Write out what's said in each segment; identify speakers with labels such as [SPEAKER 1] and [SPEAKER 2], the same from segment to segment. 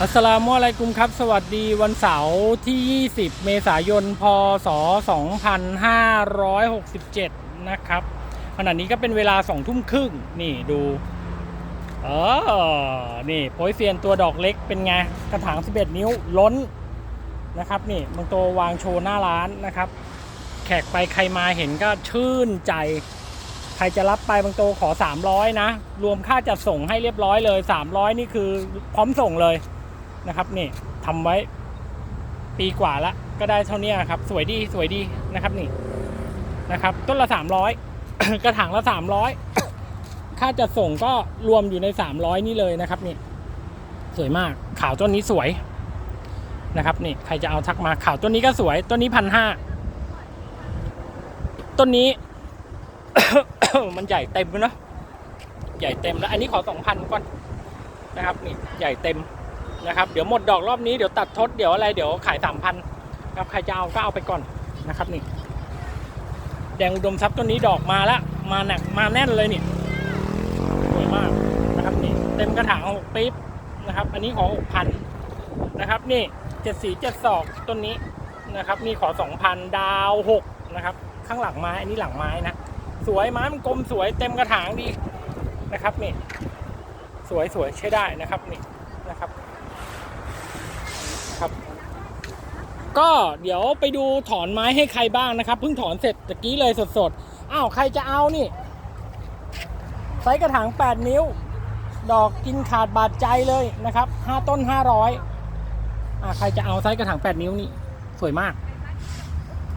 [SPEAKER 1] อัสสลามุอะลัยกุมครับ สวัสดีวันเสาร์ที่ 20 เมษายน พศ 2567 นะครับ ขณะนี้ก็เป็นเวลา 2 ทุ่มครึ่ง นี่ดู เออ นี่โปยเซียนตัวดอกเล็กเป็นไง กระถาง 11 นิ้วล้นนะครับ นี่บางตัววางโชว์หน้าร้านนะครับ แขกไปใครมาเห็นก็ชื่นใจ ใครจะรับไปบางโตขอ 300 นะ รวมค่าจัดส่งให้เรียบร้อยเลย 300 นี่คือพร้อมส่งเลย นะครับนี่ทำไว้ปีกว่าละก็ได้เท่านี้ครับ สวยดีสวยดีนะครับนี่นะครับ ต้นละ300กระถางละ300ค่าจัดส่งก็รวมอยู่ใน300นี่เลยนะครับนี่สวยมากขาวต้นนี้สวยนะครับนี่ใครจะเอาทักมาขาวต้นนี้ก็สวยต้นนี้พันห้าต้นนี้ มันใหญ่เต็มเลยเนอะใหญ่เต็มแล้ว อันนี้ขอสองพันก่อนนะครับนี่ใหญ่เต็ม นะครับเดี๋ยวหมดดอกรอบนี้เดี๋ยวตัดทดเดี๋ยวอะไรเดี๋ยวขายสามพันครับใครจะเอาก็เอาไปก่อนนะครับนี่แดงอุดมทรัพย์ต้นนี้ดอกมาล้วมาหนักมาแน่นเลยนี่สวยมากนะครับนี่เต็มกระถางหกปี๊บนะครับ อันนี้ขอหกพันนะครับนี่เจ็ดสีเจ็ดศอกต้นนี้นะครับนี่ขอสองพันดาวหกนะครับ ข้างหลังไม้อันนี้หลังไม้นะสวยไม้มันกลมสวยเต็มกระถางดีนะครับนี่สวยสวยใช้ได้นะครับนี่นะครับครับ ก็เดี๋ยวไปดูถอนไม้ให้ใครบ้างนะครับเพิ่งถอนเสร็จตะกี้เลยสดๆอ้าวใครจะเอานี่ไซส์กระถาง 8 นิ้ว ดอกกินขาดบาดใจเลยนะครับ 5 ต้น 500อ่าใครจะเอาไซส์กระถาง 8 นิ้วนี่สวยมาก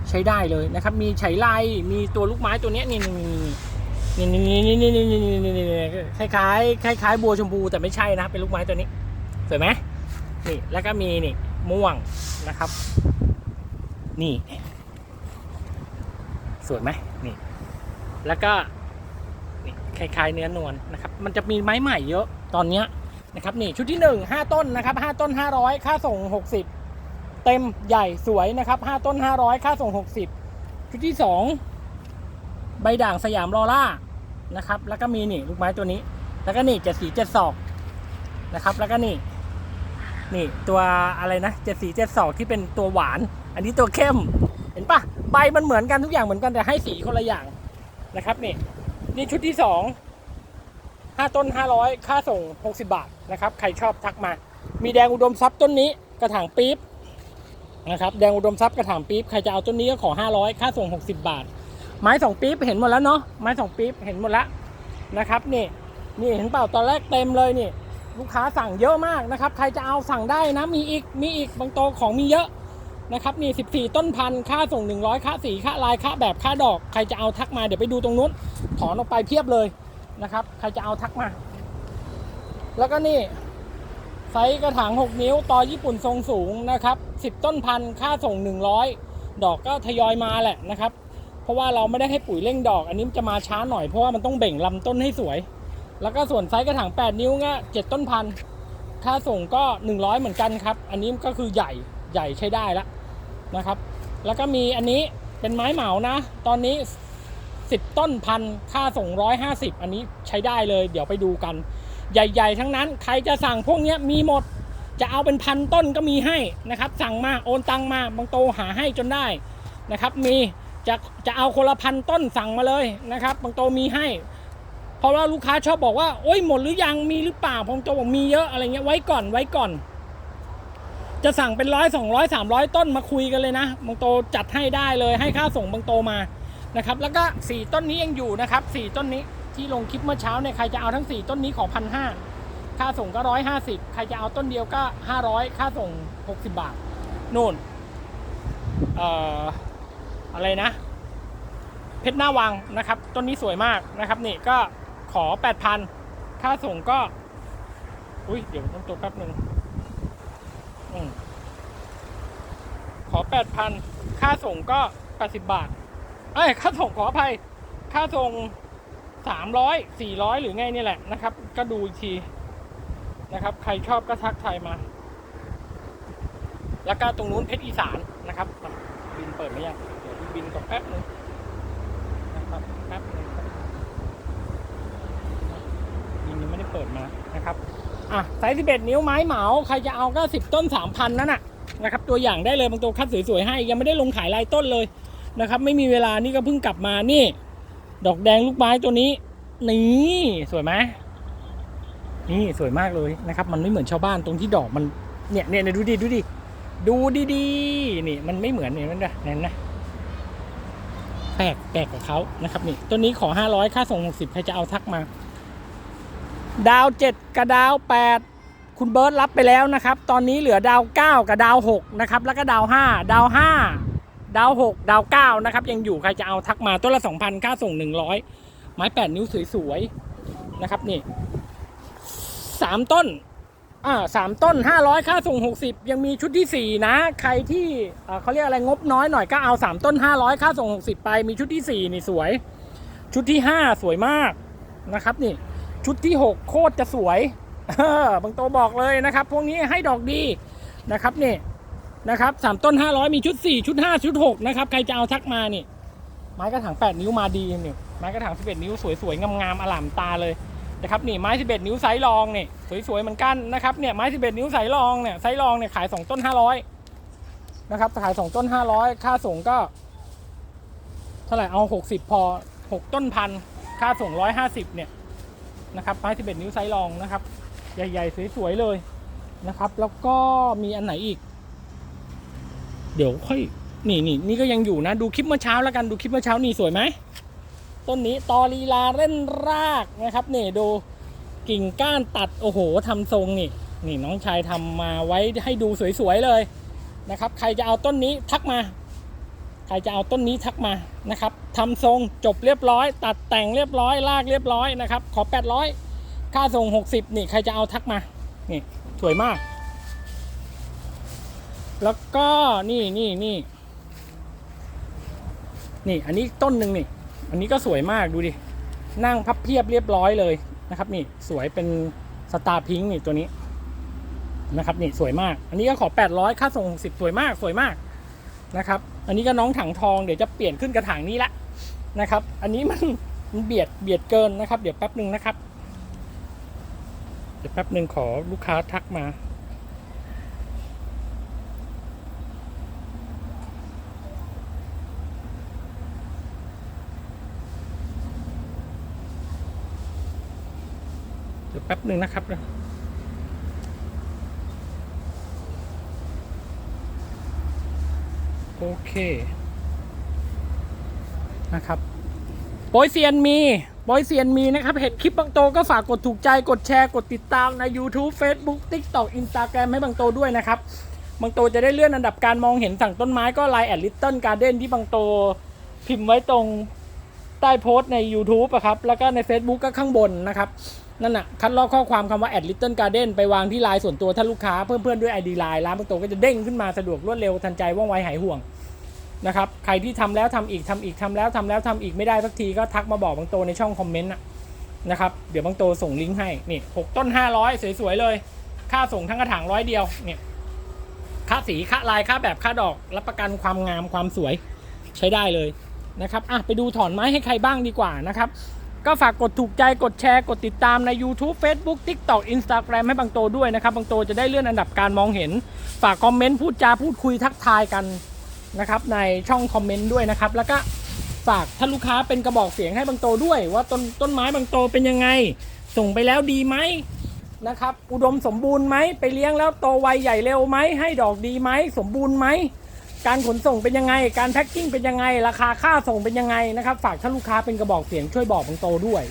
[SPEAKER 1] ใช้ได้เลยนะครับ มีไฉไลมีตัวลูกไม้ตัวเนี้ยนี่นี่นี่นี่นี่นี่นี่นี่นี่นี่นี่คล้ายคล้ายคล้ายบัวชมพูแต่ไม่ใช่นะเป็นลูกไม้ตัวนี้สวยไหมนี่แล้วก็มีนี่ ม่วงนะครับ นี่สวยไหมนี่ แล้วก็นี่คล้ายๆเนื้อนวลนะครับ มันจะมีไม้ใหม่เยอะตอนเนี้ยนะครับนี่ชุดที่หนึ่งห้าต้นนะครับห้าต้นห้าร้อยค่าส่งหกสิบเต็มใหญ่สวยนะครับ5ต้น 500 ค่าส่ง 60 ชุดที่ 2 ใบด่างสยามลอล่านะครับ แล้วก็มีนี่ลูกไม้ตัวนี้ แล้วก็นี่เจ็ดสีเจ็ดศอกนะครับ แล้วก็นี่ นี่ตัวอะไรนะเจ็ดสีเจ็ดศอกที่เป็นตัวหวาน อันนี้ตัวเข้ม เห็นปะใบมันเหมือนกันทุกอย่างเหมือนกันแต่ให้สีคนละอย่างนะครับนี่นี่ชุดที่สองห้าต้นห้าร้อยค่าส่งหกสิบาทนะครับใครชอบทักมา มีแดงอุดมทรัพย์ต้นนี้กระถางปี๊บนะครับแดงอุดมทรัพย์กระถางปี๊บใครจะเอาต้นนี้ก็ขอ500ค่าส่ง60บาท ไม้สองปี๊บเห็นหมดแล้วเนาะไม้สองปี๊บเห็นหมดแล้วนะครับนี่นี่เห็นเปล่าตอนแรกเต็มเลยนี่ ลูกค้าสั่งเยอะมากนะครับ ใครจะเอาสั่งได้นะ มีอีก มีอีก บางโตของมีเยอะนะครับ นี่ 14 ต้นพันค่าส่ง 100 ค่าสี ค่าลาย ค่าแบบ ค่าดอก ใครจะเอาทักมา เดี๋ยวไปดูตรงนู้น ถอนออกไปเพียบเลยนะครับ ใครจะเอาทักมา แล้วก็นี่ ไซส์กระถาง 6 นิ้ว ต่อญี่ปุ่นทรงสูงนะครับ 10 ต้นพันค่าส่ง 100 ดอกก็ทยอยมาแหละนะครับ เพราะว่าเราไม่ได้ให้ปุ๋ยเร่งดอก อันนี้จะมาช้าหน่อย เพราะว่ามันต้องเบ่งลำต้นให้สวย แล้วก็ส่วนไซส์กระถาง 8 นิ้วก็7ต้นพันค่าส่งก็ 100 เหมือนกันครับ อันนี้ก็คือใหญ่ใหญ่ใช้ได้แล้วนะครับ แล้วก็มีอันนี้เป็นไม้เหมานะ ตอนนี้ 10 ต้นพันค่าส่ง 150 อันนี้ใช้ได้เลย เดี๋ยวไปดูกัน ใหญ่ๆ ทั้งนั้นใครจะสั่งพวกนี้มีหมดจะเอาเป็นพันต้นก็มีให้นะครับ สั่งมาโอนตังมาบางโตหาให้จนได้นะครับ มีจะจะเอาคนละพันต้นสั่งมาเลยนะครับ บางโตมีให้ ราะว่าลูกค้าชอบบอกว่าโอ้ยหมดหรือยังมีหรือเปล่าบางโตบอกมีเยอะอะไรเงี้ยไว้ก่อนไว้ก่อน จะสั่งเป็นร้อยสองร้อยสามร้อยต้นมาคุยกันเลยนะบางโตจัดให้ได้เลยให้ค่าส่งบางโตมานะครับ แล้วก็สี่ต้นนี้ยังอยู่นะครับสี่ต้นนี้ที่ลงคลิปเมื่อเช้าเนี่ยใครจะเอาทั้ง4ต้นนี้ขอพันห้าค่าส่งก็ร้อยห้าสิบใครจะเอาต้นเดียวก็ห้าร้อยค่าส่งหกสิบบาทนู่นเอ่ออะไรนะ เพชรหน้าวังนะครับ ต้นนี้สวยมากนะครับ นี่ก็ ขอแปดพันค่าส่งก็ อุ้ยเดี๋ยวต้องตัวแป๊บหนึ่งอขอแปดพันค่าส่งก็แปดสิบบาท เอ้ย ค่าส่งขออภัย ค่าส่งสามร้อยสี่ร้อยหรือไงนี่แหละนะครับ ก็ดูอีกทีนะครับ ใครชอบก็ทักไทายมา แล้วก็ตรงนู้นเพชรอีสานนะครับ บินเปิดไหมยัง เดี๋ยวบินก่อนแป๊บนึงนะครับแป๊บนึงบินยังไม่ได้ เปิดมานะครับอะไซส์11 นิ้วไม้เหมา ใครจะเอาก็ 10 ต้น 3,000 นั่นน่ะนะครับตัวอย่างได้เลยบางตัวคัดสวยๆให้ ยังไม่ได้ลงขายรายต้นเลยนะครับ ไม่มีเวลานี่ก็เพิ่งกลับมานี่ ดอกแดงลูกไม้ตัวนี้ นี่สวยไหมนี่สวยมากเลยนะครับ มันไม่เหมือนชาวบ้านตรงที่ดอกมันเนี่ยเนี่ยดูดิดูดิดูดีๆนี่มันไม่เหมือนเนี่ยมันนะนั่นนะแปลกแปลกกับเขานะครับนี่ตัวนี้ขอ 500 ค่าส่ง60ใครจะเอาทักมา ดาว 7 กับดาว 8 คุณเบิร์ตรับไปแล้วนะครับ ตอนนี้เหลือดาว 9 กับดาว 6 นะครับ แล้วก็ดาว 5 ดาว 5 ดาว 6 ดาว 9 นะครับ ยังอยู่ใครจะเอาทักมาต้นละ 2,000ค่าส่ง 100 ไม้ 8 นิ้วสวยๆ นะครับนี่ 3 ต้นอ่าสามต้น 500 ค่าส่ง 60 ยังมีชุดที่ 4 นะ ใครที่เอ่อเขาเรียกอะไรงบน้อยหน่อยก็เอา 3 ต้น 500 ค่าส่ง 60 ไป มีชุดที่ 4 นี่สวย ชุดที่ 5 สวยมากนะครับนี่ ชุดที่ 6 โคตรจะสวยเออบางโตบอกเลยนะครับ พวกนี้ให้ดอกดีนะครับนี่นะครับสามต้น 500 มีชุด 4 ชุด 5 ชุด 6 นะครับ ใครจะเอาทักมานี่ ไม้กระถาง 8 นิ้วมาดีนี่ไม้กระถาง 11 นิ้วสวยๆงามๆอล่ามตาเลยนะครับนี่ไม้ 11 นิ้วไซส์รองนี่สวยๆเหมือนกันนะครับเนี่ยไม้ 11 นิ้วไซส์รองเนี่ยไซส์รองเนี่ยขาย 2 ต้น 500นะครับขาย 2 ต้น 500 ค่าส่งก็ เท่าไหร่เอา 60 พอ 6 ต้นพันค่าส่ง 150เนี่ย นะครับไม้11 นิ้วไซส์รองนะครับ ใหญ่ๆ สวยๆ เลยนะครับ แล้วก็มีอันไหนอีก เดี๋ยวค่อยนี่นี่นี่ก็ยังอยู่นะ ดูคลิปเมื่อเช้าแล้วกันดูคลิปเมื่อเช้านี่สวยไหมต้นนี้ตอลีลาเล่นรากนะครับนี่ดูกิ่งก้านตัดโอ้โหทำทรงนี่ นี่น้องชายทำมาไว้ให้ดูสวยๆเลยนะครับ ใครจะเอาต้นนี้ทักมา ใครจะเอาต้นนี้ทักมานะครับทำทรงจบเรียบร้อย ตัดแต่งเรียบร้อยลากเรียบร้อยนะครับขอ 800 ค่าส่ง 60 นี่ใครจะเอาทักมานี่สวยมาก แล้วก็นี่นี่นี่นี่อันนี้ต้นหนึ่งนี่อันนี้ก็สวยมากดูดินั่งพับเพียบเรียบร้อยเลยนะครับ นี่สวยเป็นสตาร์พิงค์นี่ตัวนี้นะครับนี่สวยมาก อันนี้ก็ขอ 800 ค่าส่ง 60 สวยมากสวยมากนะครับ อันนี้ก็น้องถังทองเดี๋ยวจะเปลี่ยนขึ้นกระถางนี้ละนะครับ อันนี้มันมันเบียดเบียดเกินนะครับ เดี๋ยวแป๊บหนึ่งนะครับ เดี๋ยวแป๊บหนึ่งขอลูกค้าทักมา เดี๋ยวแป๊บหนึ่งนะครับ โอเค นะครับโปรยเซียนมีโปรยเซียนมีนะครับ เห็นคลิปบางโตก็ฝากกดถูกใจกดแชร์กดติดตามใน YouTube Facebook TikTok Instagram ให้บางโตด้วยนะครับ บางโตจะได้เลื่อนอันดับการมองเห็นสั่งต้นไม้ก็ Line แอดลิตเติ้ลการ์เด้นที่บางโตพิมพ์ไว้ตรงใต้โพสต์ใน YouTube อะครับ แล้วก็ใน Facebook ก็ข้างบนนะครับ นั่นน่ะ คัดลอกข้อความคำว่า at little garden ไปวางที่ไลน์ส่วนตัวถ้าลูกค้าเพื่อนๆด้วย ID ไลน์ร้านบางโตก็จะเด้งขึ้นมาสะดวกรวดเร็วทันใจว่องไวหายห่วงนะครับ ใครที่ทำแล้วทำอีกทำอีกทำแล้วทำแล้วทำอีกไม่ได้สักทีก็ทักมาบอกบางโตในช่องคอมเมนต์นะครับ เดี๋ยวบางโตส่งลิงก์ให้ นี่หกต้น500สวยๆเลย ค่าส่งทั้งกระถางร้อยเดียว เนี่ย ค่าสี ค่าลาย ค่าแบบ ค่าดอก รับประกันความงาม ความสวย ใช้ได้เลยนะครับ อะ ไปดูถอนไม้ให้ใครบ้างดีกว่านะครับ ก็ฝากกดถูกใจกดแชร์ กดติดตามใน YouTube Facebook TikTok Instagram ให้บางโตด้วยนะครับ บางโตจะได้เลื่อนอันดับการมองเห็น ฝากคอมเมนต์พูดจาพูดคุยทักทายกันนะครับในช่องคอมเมนต์ด้วยนะครับ แล้วก็ฝากถ้าลูกค้าเป็นกระบอกเสียงให้บางโตด้วย ว่าต้นต้นไม้บางโตเป็นยังไง ส่งไปแล้วดีไหมนะครับ อุดมสมบูรณ์ไหมไปเลี้ยงแล้วโตไวใหญ่เร็วไหมให้ดอกดีไหมสมบูรณ์ไหม การขนส่งเป็นยังไง การแพ็คกิ้งเป็นยังไง ราคาค่าส่งเป็นยังไงนะครับ ฝากถ้าลูกค้าเป็นกระบอกเสียงช่วยบอกบางโตด้วย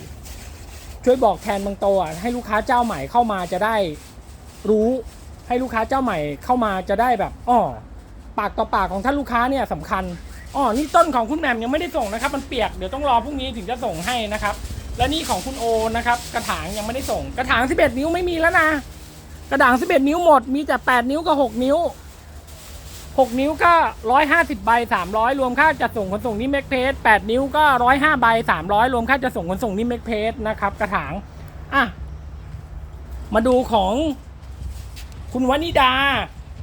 [SPEAKER 1] ช่วยบอกแทนบางโตอะให้ลูกค้าเจ้าใหม่เข้ามาจะได้รู้ให้ลูกค้าเจ้าใหม่เข้ามาจะได้แบบอ้อปากต่อปากของท่านลูกค้าเนี่ยสำคัญอ๋อนี่ต้นของคุณแหม่มยังไม่ได้ส่งนะครับ มันเปียกเดี๋ยวต้องรอพรุ่งนี้ถึงจะส่งให้นะครับ และนี่ของคุณโอนะครับ กระถางยังไม่ได้ส่ง กระถาง 11 นิ้วไม่มีแล้วนะ กระถาง 11 นิ้วหมดมีแต่ 8 นิ้วกับ 6 นิ้ว 6 นิ้วก็ 150 ใบ 300 รวมค่าจัดส่งขนส่งนี่เมกเพจ8นิ้วก็ 105 ใบ 300 รวมค่าจัดส่งขนส่งนี่เมกเพจนะครับ กระถาง อะ มาดูของคุณวนิดา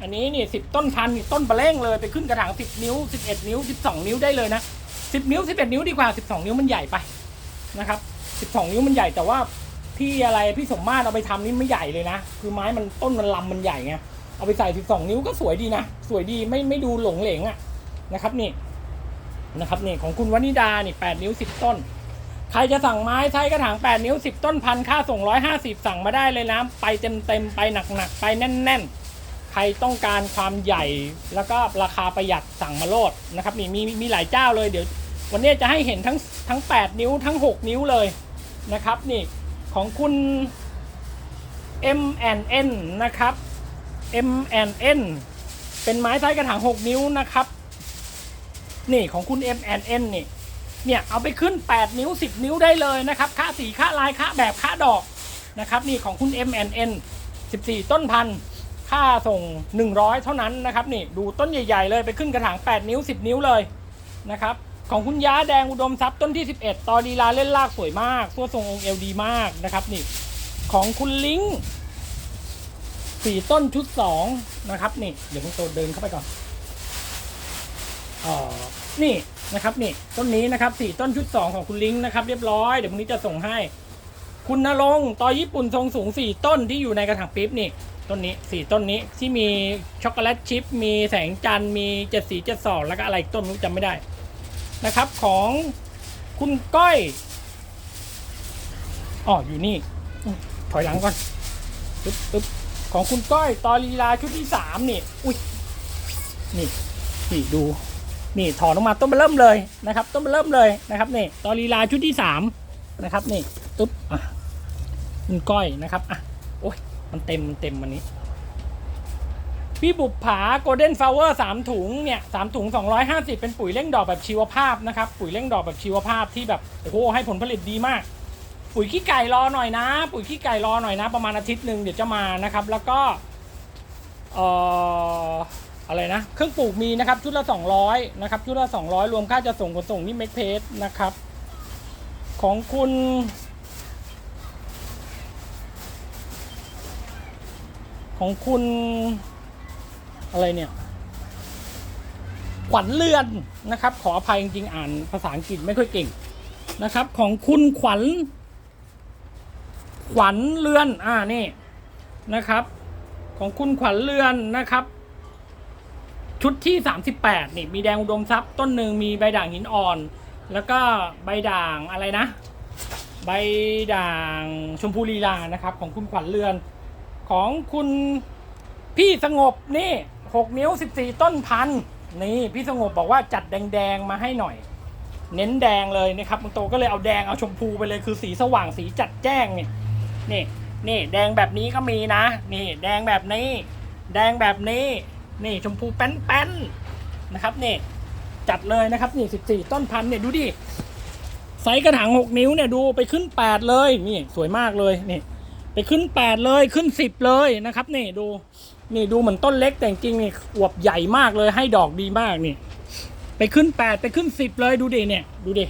[SPEAKER 1] อันนี้นี่10 ต้นพันต้นปะเร่งเลยไปขึ้นกระถาง 10 นิ้ว 11 นิ้ว 12 นิ้วได้เลยนะ 10 นิ้ว 11 นิ้วดีกว่า 12 นิ้วมันใหญ่ไปนะครับ 12 นิ้วมันใหญ่แต่ว่าพี่อะไรพี่สมมาตรเอาไปทำนี่ไม่ใหญ่เลยนะ คือไม้มันต้นมันลำมันใหญ่ไง เอาไปใส่ 12 นิ้วก็สวยดีนะ สวยดีไม่ไม่ดูหลงเหลงอะนะครับนี่นะครับนี่ของคุณวนิดานี่8นิ้ว 10 ต้น ใครจะสั่งไม้ใช้กระถาง 8 นิ้ว 10 ต้นพันค่าส่ง 150 สั่งมาได้เลยนะ ไปเต็มเต็มไปหนักๆไปแน่น ๆ ใครต้องการความใหญ่แล้วก็ราคาประหยัดสั่งมาโลดนะครับนี่มีมีมีหลายเจ้าเลยเดี๋ยว วันนี้จะให้เห็นทั้งทั้ง 8 นิ้วทั้ง 6 นิ้วเลยนะครับนี่ของคุณ M N นะครับ M N เป็นไม้ไซส์กระถาง 6 นิ้วนะครับ นี่ของคุณ M N นี่ เนี่ยเอาไปขึ้น 8 นิ้ว 10 นิ้วได้เลยนะครับ ค่าสีค่าลายค่าแบบค่าดอกนะครับ นี่ของคุณ M N 14 ต้นพันธุ์ค่าส่ง 100 เท่านั้นนะครับ นี่ดูต้นใหญ่ ๆ เลยไปขึ้นกระถาง 8 นิ้ว 10 นิ้วเลยนะครับของคุณย้าแดงอุดมทรัพย์ต้นที่ 11 ตอดีลาเล่นลากสวยมากตัวทรงองค์เอวดีมากนะครับนี่ ของคุณลิงก์ สี่ต้นชุดสองนะครับ นี่เดี๋ยวคุณโตเดินเข้าไปก่อนอ๋อนี่นะครับนี่ต้นนี้นะครับสี่ต้นชุดสองของคุณลิงนะครับ เรียบร้อยเดี๋ยวพรุ่งนี้จะส่งให้ คุณนรงต่อญี่ปุ่นทรงสูงสี่ต้นที่อยู่ในกระถางปิ๊บนี่ต้นนี้สี่ต้นนี้ที่มีช็อกโกแลตชิพมีแสงจันทร์มีเจ็ดสีเจ็ดสองแล้วก็อะไรต้นนู้นจำไม่ได้นะครับของคุณก้อยอ๋ออยู่นี่ถอยหลังก่อนปึ๊บปึ๊บ ของคุณก้อยตอลีลาชุดที่สามนี่ อุ้ย นี่นี่ดู นี่ถอนออกมาต้นเริ่มเลยนะครับ ต้นเริ่มเลยนะครับนี่ตอลีลาชุดที่สามนะครับนี่ตึ๊บอะคุณก้อยนะครับอะโอ้ยมันเต็มมันเต็มวันนี้ พี่บุปผาโกลเด้นฟลาเวอร์สามถุงเนี่ยสามถุง250เป็นปุ๋ยเร่งดอกแบบชีวภาพนะครับ ปุ๋ยเร่งดอกแบบชีวภาพที่แบบโอ้โหให้ผลผลิตดีมาก ปุ๋ยขี้ไก่รอหน่อยนะ ปุ๋ยขี้ไก่รอหน่อยนะ ประมาณอาทิตย์หนึ่งเดี๋ยวจะมานะครับ แล้วก็เอ่ออะไรนะ เครื่องปลูกมีนะครับ ชุดละ 200 นะครับ ชุดละ 200 รวมค่าจะส่งขนส่งที่เมกเพจนะครับ ของคุณของคุณอะไรเนี่ย ขวัญเรือนนะครับ ขออภัยจริงๆอ่านภาษาอังกฤษไม่ค่อยเก่งนะครับ ของคุณขวัญ ขวัญเรือนอ่านี่นะครับ ของคุณขวัญเรือนนะครับ ชุดที่ 38 นี่ มีแดงอุดมทรัพย์ต้นหนึ่งมีใบด่างหินอ่อน แล้วก็ใบด่างอะไรนะ ใบด่างชมพูลีลานะครับ ของคุณขวัญเรือน ของคุณพี่สงบนี่6นิ้ว14ต้นพันธุ์นี่พี่สงบบอกว่าจัดแดงๆมาให้หน่อย เน้นแดงเลยนะครับบางโตก็เลยเอาแดงเอาชมพูไปเลยคือสีสว่างสีจัดแจ้งเนี่ย นี่นี่แดงแบบนี้ก็มีนะ นี่แดงแบบนี้ แดงแบบนี้ นี่ชมพูแป้นๆนะครับนี่จัดเลยนะครับนี่สิบสี่ต้นพันเนี่ยดูดิไซส์กระถางหกนิ้วเนี่ยดูไปขึ้นแปดเลยนี่สวยมากเลยนี่ไปขึ้นแปดเลยขึ้นสิบเลยนะครับนี่ดูนี่ดูเหมือนต้นเล็กแต่จริงนี่อวบใหญ่มากเลยให้ดอกดีมากนี่ ไปขึ้นแปดไปขึ้นสิบเลยดูดิเนี่ยดูดิ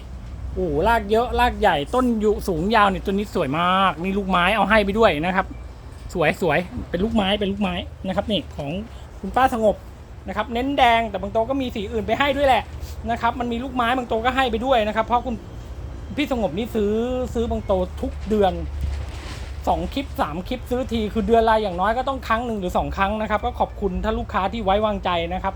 [SPEAKER 1] โอ้โหรากเยอะรากใหญ่ต้นอยู่สูงยาวเนี่ยตัวนี้สวยมากนี่ลูกไม้เอาให้ไปด้วยนะครับ สวยสวยเป็นลูกไม้เป็นลูกไม้นะครับนี่ของคุณป้าสงบนะครับ เน้นแดงแต่บางโตวก็มีสีอื่นไปให้ด้วยแหละนะครับ มันมีลูกไม้บางโตวก็ให้ไปด้วยนะครับ เพราะคุณพี่สงบนี่ซื้อซื้อบางโตวทุกเดือนสองคลิปสามคลิปซื้อทีคือเดือนละอย่างน้อยก็ต้องครั้งหนึ่งหรือสองครั้งนะครับ ก็ขอบคุณถ้าลูกค้าที่ไว้วางใจนะครับ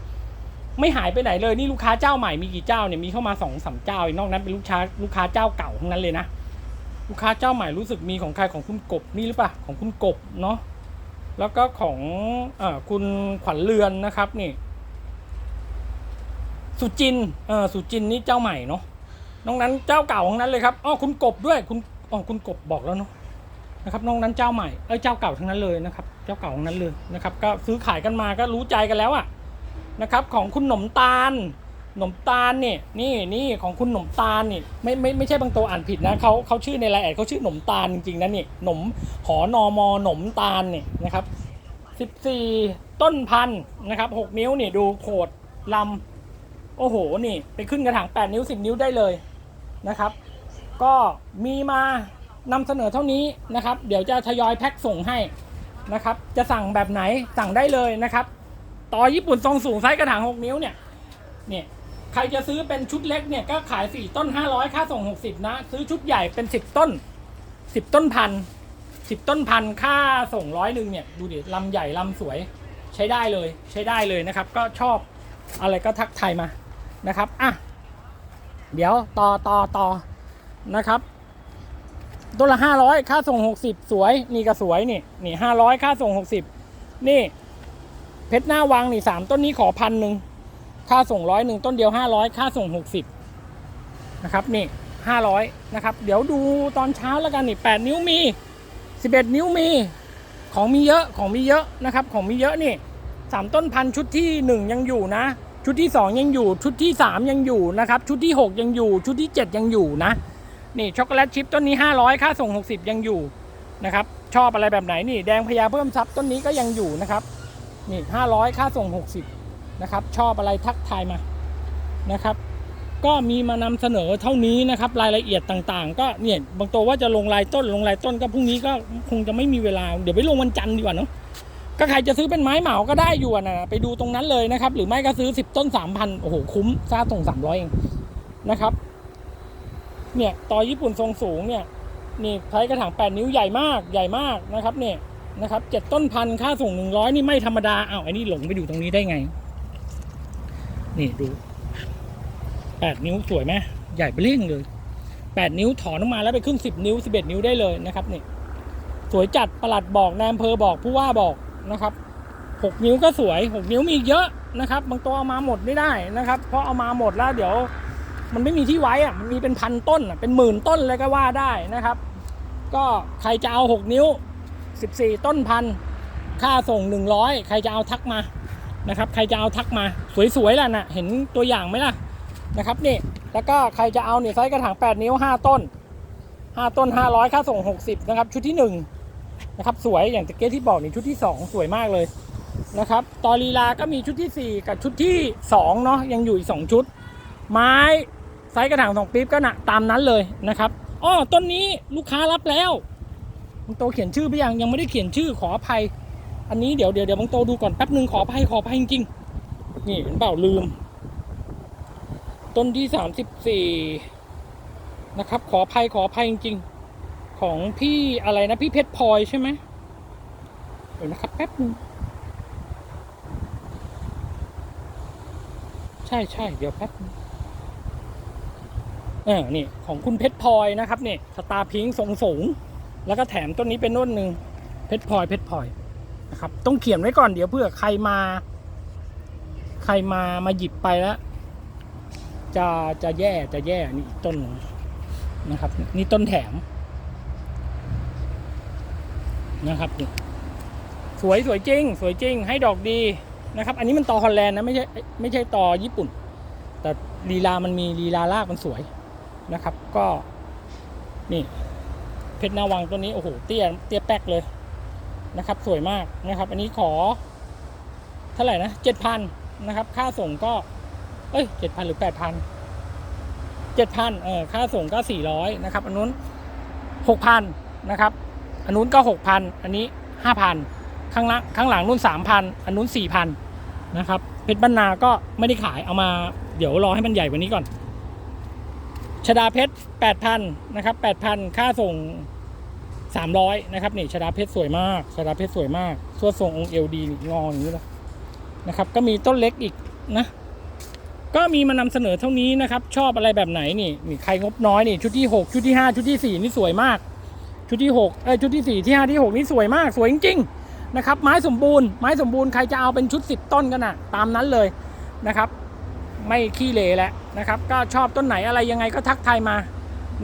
[SPEAKER 1] ไม่หายไปไหนเลยนี่ลูกค้าเจ้าใหม่มีกี่เจ้าเนี่ยมีเข้ามาสองสามเจ้าอีกนอกนั้นเป็นลูกค้าลูกค้าเจ้าเก่าทั้งนั้นเลยนะลูกค้าเจ้าใหม่รู้สึกมีของใครของคุณกบนี่หรือเปล่าของคุณกบเนาะแล้วก็ของอคุณขวัญเรือนนะครับนี่ สุจินเออสุจินนี่เจ้าใหม่เนาะนอกนั้นเจ้าเก่าทั้งนั้นเลยครับอ๋อคุณกบด้วยคุณอ๋อคุณกบบอกแล้วเนาะนะครับนอกนั้นเจ้าใหม่เอ้ยเจ้าเก่าทั้งนั้นเลยนะครับ เจ้าเก่าทั้งนั้นเลยนะครับ ก็ซื้อขายกันมาก็รู้ใจกันแล้วอะ นะครับของคุณหนมตาลหนมตาลเนี่ยนี่นี่ของคุณหนมตาลนี่ไม่ไม่ไม่ใช่บางตัวอ่านผิดนะเขาเขาชื่อในรายแอดเขาชื่อหนมตาลจริงๆนะนี่หนมหอนอมอหนมตาลเนี่ยนะครับสิบสี่ต้นพันธุ์นะครับหกนิ้วนี่ดูโขดลำโอ้โหนี่ไปขึ้นกระถางแปดนิ้วสิบนิ้วได้เลยนะครับ ก็มีมานำเสนอเท่านี้นะครับ เดี๋ยวจะทยอยแพ็คส่งให้นะครับ จะสั่งแบบไหนสั่งได้เลยนะครับ ต่อญี่ปุ่นทรงสูงไซส์กระถาง6นิ้วเนี่ย เนี่ยใครจะซื้อเป็นชุดเล็กเนี่ยก็ขาย4ต้น500ค่าส่ง60นะ ซื้อชุดใหญ่เป็น10ต้น10ต้นพันสิบต้นพันค่าส่งร้อยหนึ่งเนี่ยดูดิลำใหญ่ลำสวยใช้ได้เลยใช้ได้เลยนะครับ ก็ชอบอะไรก็ทักไทยมานะครับอะเดี๋ยวต่อต่อต่อนะครับต้นละห้าร้อยค่าส่งหกสิบสวยนี่ก็สวยนี่นี่ห้าร้อยค่าส่งหกสิบนี่ เพชรหน้าวังนี่สามต้นนี้ขอพันหนึ่งค่าส่งร้อยหนึ่งต้นเดียวห้าร้อยค่าส่งหกสิบนะครับนี่ห้าร้อยนะครับ เดี๋ยวดูตอนเช้าแล้วกันนี่แปดนิ้วมีสิบเอ็ดนิ้วมี ของมีเยอะของมีเยอะนะครับ ของมีเยอะนี่สามต้นพันชุดที่หนึ่งยังอยู่นะ ชุดที่สองยังอยู่ ชุดที่สามยังอยู่นะครับ ชุดที่หกยังอยู่ ชุดที่เจ็ดยังอยู่นะนี่ช็อกโกแลตชิพต้นนี้ห้าร้อยค่าส่งหกสิบยังอยู่นะครับ ชอบอะไรแบบไหนนี่แดงพญาเพิ่มทรัพย์ต้นนี้ก็ยังอยู่นะครับ นี่ห้าร้อยค่าส่งหกสิบนะครับ ชอบอะไรทักทายมานะครับ ก็มีมานำเสนอเท่านี้นะครับ รายละเอียดต่างๆ ก็เนี่ยบางตัวว่าจะลงรายต้นลงรายต้นก็พรุ่งนี้ก็คงจะไม่มีเวลา เดี๋ยวไปลงวันจันทร์ดีกว่าเนาะก็ใครจะซื้อเป็นไม้เหมาก็ได้อยู่นะไปดูตรงนั้นเลยนะครับ หรือไม่ก็ซื้อ 10 ต้น 3,000 โอ้โห คุ้มค่าส่ง 300 เองนะครับ เนี่ยต่อญี่ปุ่นทรงสูงเนี่ย นี่ใช้กระถาง 8 นิ้วใหญ่มากใหญ่มากนะครับเนี่ย นะครับเจ็ดต้นพันค่าส่ง100นี่ไม่ธรรมดาอ้าวไอ้นี่หลงไปดูตรงนี้ได้ไง นี่ดูแปดนิ้วสวยไหมใหญ่ไปเร่งเลยแปดนิ้วถอนออกมาแล้วไปขึ้นสิบนิ้วสิบเอ็ดนิ้วได้เลยนะครับนี่สวยจัดประหลัดบอกนายอำเภอบอกผู้ว่าบอกนะครับหกนิ้วก็สวยหกนิ้วมีเยอะนะครับ บางตัวเอามาหมดไม่ได้นะครับ เพราะเอามาหมดแล้วเดี๋ยว มันไม่มีที่ไว้อะมันมีเป็นพันต้นเป็นหมื่นต้นเลยก็ว่าได้นะครับ ก็ใครจะเอาหกนิ้ว สิบสี่ต้นพันค่าส่งหนึ่งร้อยใครจะเอาทักมานะครับใครจะเอาทักมาสวยๆล่ะนะเห็นตัวอย่างไหมล่ะนะครับนี่แล้วก็ใครจะเอาเนี่ยไซส์กระถาง 8 นิ้ว 5 ต้น 5 ต้น 500 ค่าส่ง 60 นะครับ ชุดที่ 1 นะครับ สวยอย่างตะเกียที่บอกนี่ชุดที่ 2 สวยมากเลยนะครับตอลีลาก็มีชุดที่ 4 กับชุดที่ 2 เนาะยังอยู่อีก 2 ชุด ไม้ไซส์กระถางสองปี๊บก็นะตามนั้นเลยนะครับอ้อต้นนี้ลูกค้ารับแล้ว บางโตเขียนชื่อไปยังยังไม่ได้เขียนชื่อขออภัย อันนี้เดี๋ยวเดี๋ยวเดี๋ยวบางโตดูก่อนแป๊บหนึ่งขออภัยขออภัยจริงๆนี่เห็นเปล่าลืม ต้นที่สามสิบสี่นะครับ ขออภัยขออภัยจริงๆ ของพี่อะไรนะพี่เพชรพลอยใช่ไหมเดี๋ยวนะครับแป๊บนึงใช่ใช่เดี๋ยวแป๊บนึงเออนี่ของคุณเพชรพลอยนะครับเนี่ยสตาร์พิงค์ทรงสูง แล้วก็แถมต้นนี้เป็นต้นหนึ่งเพชรพลอยเพชรพลอยนะครับ ต้องเขียนไว้ก่อนเดี๋ยวเพื่อใครมา ใครมามาหยิบไปแล้ว จะจะแย่จะแย่นี่อีกต้นหนึ่งนะครับ นี่ต้นแถมนะครับสวยสวยจริง สวยจริง ให้ดอกดีนะครับ อันนี้มันต่อฮอลแลนด์นะไม่ใช่ไม่ใช่ต่อญี่ปุ่น แต่ลีลามันมีลีลาลากมันสวยนะครับ ก็นี่ เพชรนาวังตัวนี้โอ้โหเตี้ยเตี้ยแป๊กเลยนะครับ สวยมากนะครับ อันนี้ขอเท่าไหร่นะเจ็ดพันนะครับ ค่าส่งก็ เอ้ยเจ็ดพันหรือแปดพันเจ็ดพันเออค่าส่งก็สี่ร้อยนะครับ อันนู้นหกพันนะครับ อันนู้นก็หกพันอันนี้ห้าพันข้างหลังข้างหลังนู้นสามพันอันนู้นสี่พันนะครับ เพชรบรรณาก็ไม่ได้ขายเอามาเดี๋ยวรอให้มันใหญ่กว่านี้ก่อน ชดาเพชรแปดพันนะครับแปดพันค่าส่งสามร้อยนะครับนี่ชดาเพชรสวยมากชดาเพชรสวยมากสวดทรงองค์เอลดีงออย่างนี้เลยนะครับ ก็มีต้นเล็กอีกนะ ก็มีมานำเสนอเท่านี้นะครับ ชอบอะไรแบบไหนนี่นี่ใครงบน้อยนี่ชุดที่ 6 ชุดที่ 5 ชุดที่ 4 นี่สวยมาก ชุดที่6เอ้ชุดที่ 4 ที่ 5 ที่ 6 นี่สวยมาก สวยจริงๆนะครับ ไม้สมบูรณ์ไม้สมบูรณ์ใครจะเอาเป็นชุด 10 ต้นกันนะตามนั้นเลยนะครับ ไม่ขี้เหร่แหละ นะครับ ก็ชอบต้นไหนอะไรยังไงก็ทักทายมา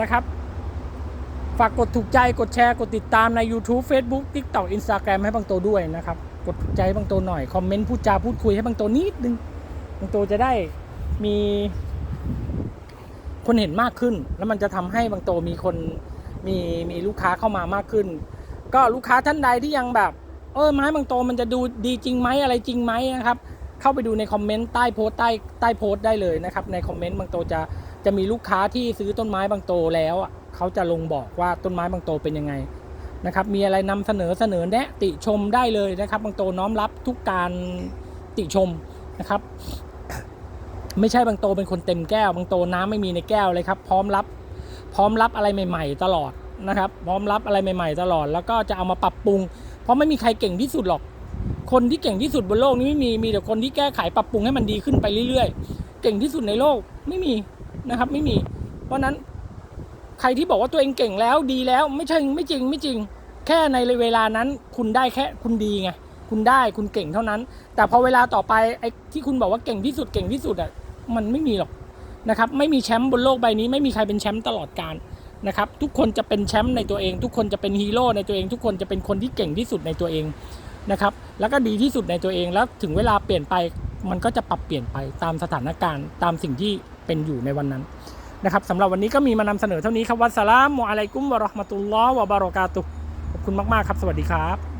[SPEAKER 1] นะครับ ฝากกดถูกใจกดแชร์กดติดตามใน YouTube Facebook TikTok Instagram ให้บางโตด้วยนะครับ กดถูกใจให้บางโตหน่อย คอมเมนต์พูดจาพูดคุยให้บางโตนิดนึงบางโตจะได้มีคนเห็นมากขึ้น แล้วมันจะทำให้บางโตมีคนมีมีลูกค้าเข้ามามากขึ้น ก็ลูกค้าท่านใดที่ยังแบบ เออไม้บางโตมันจะดูดีจริงไหมอะไรจริงไหมนะครับ เข้าไปดูในคอมเมนต์ใต้โพสต์ใต้ใต้โพสต์ได้เลยนะครับ ในคอมเมนต์บางโตจะจะมีลูกค้าที่ซื้อต้นไม้บางโตแล้วอะเขาจะลงบอกว่าต้นไม้บางโตเป็นยังไงนะครับ มีอะไรนำเสนอเสนอแนะติชมได้เลยนะครับ บางโตน้อมรับทุกการติชมนะครับ ไม่ใช่บางโตเป็นคนเต็มแก้ว บางโตน้ำไม่มีในแก้วเลยครับ พร้อมรับ พร้อมรับอะไรใหม่ ๆ ตลอดนะครับ พร้อมรับอะไรใหม่ ๆ ตลอด แล้วก็จะเอามาปรับปรุง เพราะไม่มีใครเก่งที่สุดหรอก คนที่เก่งที่สุดบนโลกนี้ไม่มีมีแต่คนที่แก้ไขปรับปรุงให้มันดีขึ้นไปเรื่อยๆ เก่งที่สุดในโลกไม่มีนะครับ ไม่มี เพราะนั้นใครที่บอกว่าตัวเองเก่งแล้วดีแล้วไม่ใช่ไม่จริงไม่จริง แค่ในเวลานั้น คุณได้แค่คุณดีไงคุณได้คุณเก่งเท่านั้น แต่พอเวลาต่อไปไอ้ที่คุณบอกว่าเก่งที่สุดเก่งที่สุดอะมันไม่มีหรอกนะครับ ไม่มีแชมป์บนโลกใบนี้ ไม่มีใครเป็นแชมป์ตลอดกาลนะครับ ทุกคนจะเป็นแชมป์ในตัวเอง ทุกคนจะเป็นฮีโร่ในตัวเอง ทุกคนจะเป็นคนที่เก่งที่สุดในตัวเอง นะครับ แล้วก็ดีที่สุดในตัวเองแล้วถึงเวลาเปลี่ยนไปมันก็จะปรับเปลี่ยนไปตามสถานการณ์ตามสิ่งที่เป็นอยู่ในวันนั้นนะครับสำหรับวันนี้ก็มีมานำเสนอเท่านี้ครับวัสสลามุอะลัยกุมวะราะห์มะตุลลอฮ์วะบารอกาตุขอบคุณมาก ๆ ครับ สวัสดีครับ